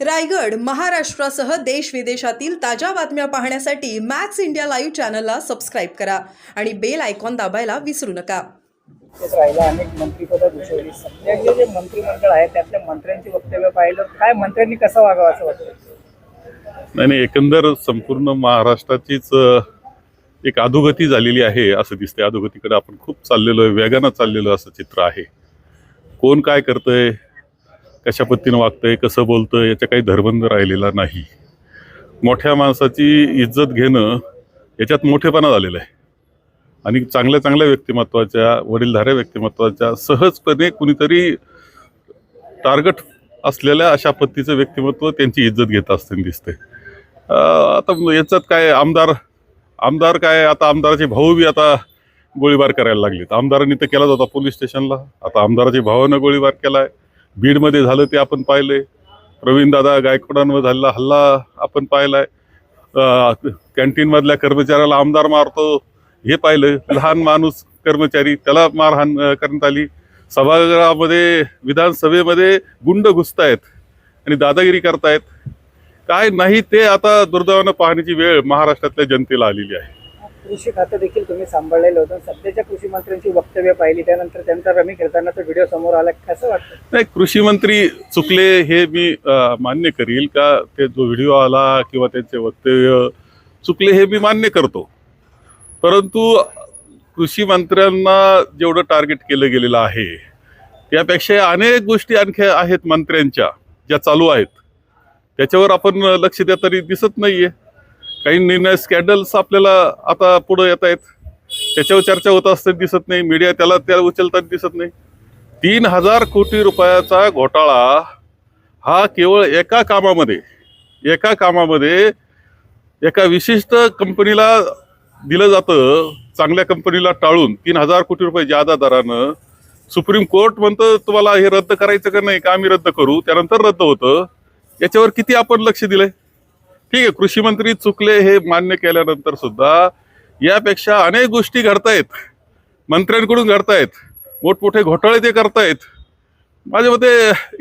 रायगड महाराष्ट्रासह देश विदेशातील ताज्या बातम्या पाहण्यासाठी मॅक्स इंडिया लाईव्ह चॅनलला सबस्क्राईब करा आणि बेल आयकॉन दाबायला विसरू नका. तेच राहिलं अनेक मंत्रिपदं घुसवली सध्याचे जे मंत्रिमंडळ आहे त्यातल्या मंत्र्यांची वक्तव्य पाहिलं काय मंत्र्यांनी कसं वागावं असं वाटतं? नाही नाही एकंदर संपूर्ण महाराष्ट्राचीच एक अधोगती झालेली आहे असं दिसतंय. अधोगतीकडे आपण खूप चाललेलो आहे वेगानं चाललेलो असं चित्र आहे. कोण काय करतंय कशा पद्धतीनं वागतंय कसं बोलतंय याच्या काही धरबंद राहिलेला नाही. मोठ्या माणसाची इज्जत घेणं याच्यात मोठेपणा झालेला आहे. आणि चांगल्या चांगल्या व्यक्तिमत्वाच्या वडीलधाऱ्या व्यक्तिमत्वाच्या सहजपणे कुणीतरी टार्गेट असलेल्या अशा पद्धतीचं व्यक्तिमत्व त्यांची इज्जत घेत असताना दिसते आता याच्यात काय आमदार आमदार काय आता आमदाराचे भाऊ बी आता गोळीबार करायला लागलेत. आमदारांनी तर केलाच होता पोलीस स्टेशनला. आता आमदाराच्या भावानं गोळीबार केला आहे बीडमध्ये झालं ते आपण पाहिलंय. प्रवीणदादा गायकवाडांवर झालेला हल्ला आपण पाहिलाय. कॅन्टीनमधल्या कर्मचाऱ्याला आमदार मारतो. हे पाहिलं लहान माणूस कर्मचारी त्याला मारहाण करण्यात आली. सभागृहामध्ये विधानसभेमध्ये गुंड घुसतायत आणि दादागिरी करतायत. काय नाही ते आता दुर्दैवानं पाहण्याची वेळ महाराष्ट्रातल्या जनतेला आलेली आहे. कृषी खातं देखील तुम्ही सांभाळलेलं होतं. सध्याच्या कृषी मंत्र्यांची वक्तव्य पाहिली त्यानंतर त्यांचा रमी खेळतानाचा व्हिडिओ समोर आला. कसं वाटतं? नाही कृषी मंत्री चुकले हे मी अ, मान्य करील का? ते जो व्हिडिओ आला किंवा त्यांचे वक्तव्य चुकले हे मी मान्य करतो. परंतु कृषी मंत्र्यांना जेवढं टार्गेट केलं गेलेलं आहे त्यापेक्षा अनेक गोष्टी आणखी आहेत मंत्र्यांच्या ज्या चालू आहेत. त्याच्यावर आपण लक्ष द्या तरी दिसत नाहीये. काही निर्णय स्कॅन्डल्स आपल्याला आता पुढे येत आहेत. त्याच्यावर चर्चा होत असताना दिसत नाही. मीडिया त्याला त्याला उचलताना दिसत नाही. तीन हजार कोटी रुपयाचा घोटाळा हा केवळ एका कामामध्ये एका कामामध्ये एका विशिष्ट कंपनीला दिलं जातं चांगल्या कंपनीला टाळून. तीन हजार कोटी रुपये जादा दरानं. सुप्रीम कोर्ट म्हणतं तुम्हाला हे रद्द करायचं का नाही? का आम्ही रद्द करू? त्यानंतर रद्द होतं. याच्यावर किती आपण लक्ष दिलंय? ठीक आहे कृषी मंत्री चुकले हे मान्य केल्यानंतर सुद्धा यापेक्षा अनेक गोष्टी घडतायत. मंत्र्यांकडून घडतायत. मोठमोठे घोटाळे ते करतायत. माझ्या मते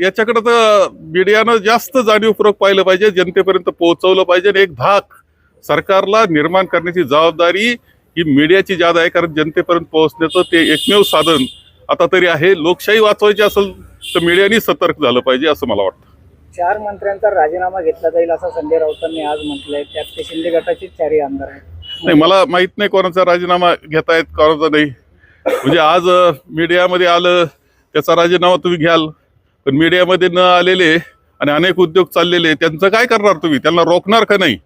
याच्याकडे तर मीडियानं जास्त जाणीवपूर्वक पाहिलं पाहिजे जनतेपर्यंत पोहोचवलं पाहिजे आणि एक धाक सरकारला निर्माण करण्याची जबाबदारी ही मीडियाची ज्यादा आहे कारण जनतेपर्यंत पोहोचण्याचं ते एकमेव साधन आता तरी आहे. लोकशाही वाचवायची असेल तर मीडियानी सतर्क झालं पाहिजे असं मला वाटतं. चार मंत्र्यांचा राजीनामा घेतला जाईल असं संजय राऊतांनी आज म्हटलंय. त्यात ते शिंदे गटाचे चारही आमदार आहेत. नाही मला माहीत नाही कोणाचा राजीनामा घेतायत कोणाचा नाही. म्हणजे आज मीडियामध्ये आलं त्याचा राजीनामा तुम्ही घ्याल. पण मीडियामध्ये न आलेले आणि अनेक उद्योग चाललेले त्यांचं काय करणार तुम्ही? त्यांना रोखणार का नाही?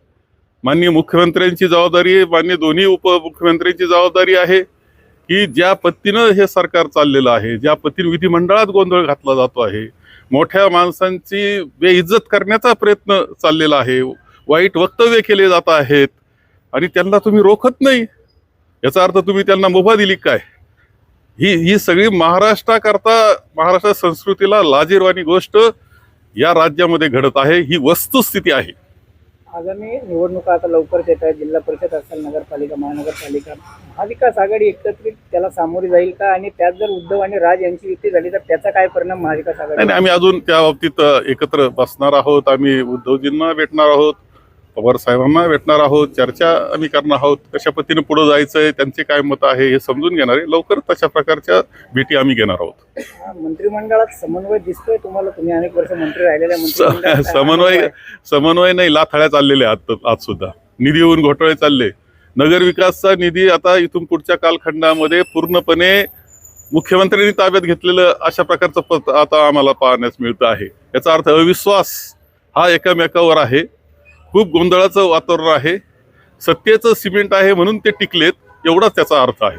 माननीय मुख्यमंत्र्यांची जबाबदारी आहे माननीय दोन्ही उपमुख्यमंत्र्यांची जबाबदारी आहे की ज्या पद्धतीनं हे सरकार चाललेलं आहे ज्या पद्धतीने विधिमंडळात गोंधळ घातला जातो आहे मोठ्या माणसांची बेइज्जत करण्याचा प्रयत्न चाललेला आहे. वाईट वक्तव्य केले जात आहेत. आणि त्यांना तुम्ही रोखत नाही. याचा अर्थ तुम्ही त्यांना मुभा दिली काय? ही ही सगळी महाराष्ट्राकरता महाराष्ट्र संस्कृतीला लाजीरवाणी गोष्ट या राज्यामध्ये घडत आहे. ही वस्तुस्थिती आहे. आगामी निवडणुका आता लवकरच येत आहेत. जिल्हा परिषद असेल नगरपालिका महानगरपालिका महाविकास आघाडी एकत्रित त्याला सामोरी जाईल का? आणि त्यात जर उद्धव आणि राज यांची युती झाली तर त्याचा काय परिणाम महाविकास आघाडी आम्ही अजून त्या बाबतीत एकत्र बसणार आहोत. आम्ही उद्धवजींना भेटणार आहोत. पवार साहेबांना भेटणार आहोत चर्चा आम्ही करणार आहोत कशा पद्धतीने पुढे जायचंय त्यांचे काय मत आहे हे समजून घेणार आहे लवकर तशा प्रकारच्या भेटी आम्ही घेणार आहोत. मंत्रिमंडळात समन्वय दिसतोय तुम्हाला? तुम्ही अनेक वर्ष मंत्री स- समन्वय समन्वय नाही लाथाळ्या चाललेल्या आहेत आज सुद्धा. निधी येऊन घोटाळे चालले. नगर विकासचा निधी आता इथून पुढच्या कालखंडामध्ये पूर्णपणे मुख्यमंत्र्यांनी ताब्यात घेतलेलं अशा प्रकारचं पत आता आम्हाला पाहण्यास मिळतं आहे. याचा अर्थ अविश्वास हा एकामेकावर आहे. खूप गोंधळाचं वातावरण आहे. सत्तेचं सिमेंट आहे म्हणून ते टिकलेत एवढाच त्याचा अर्थ आहे.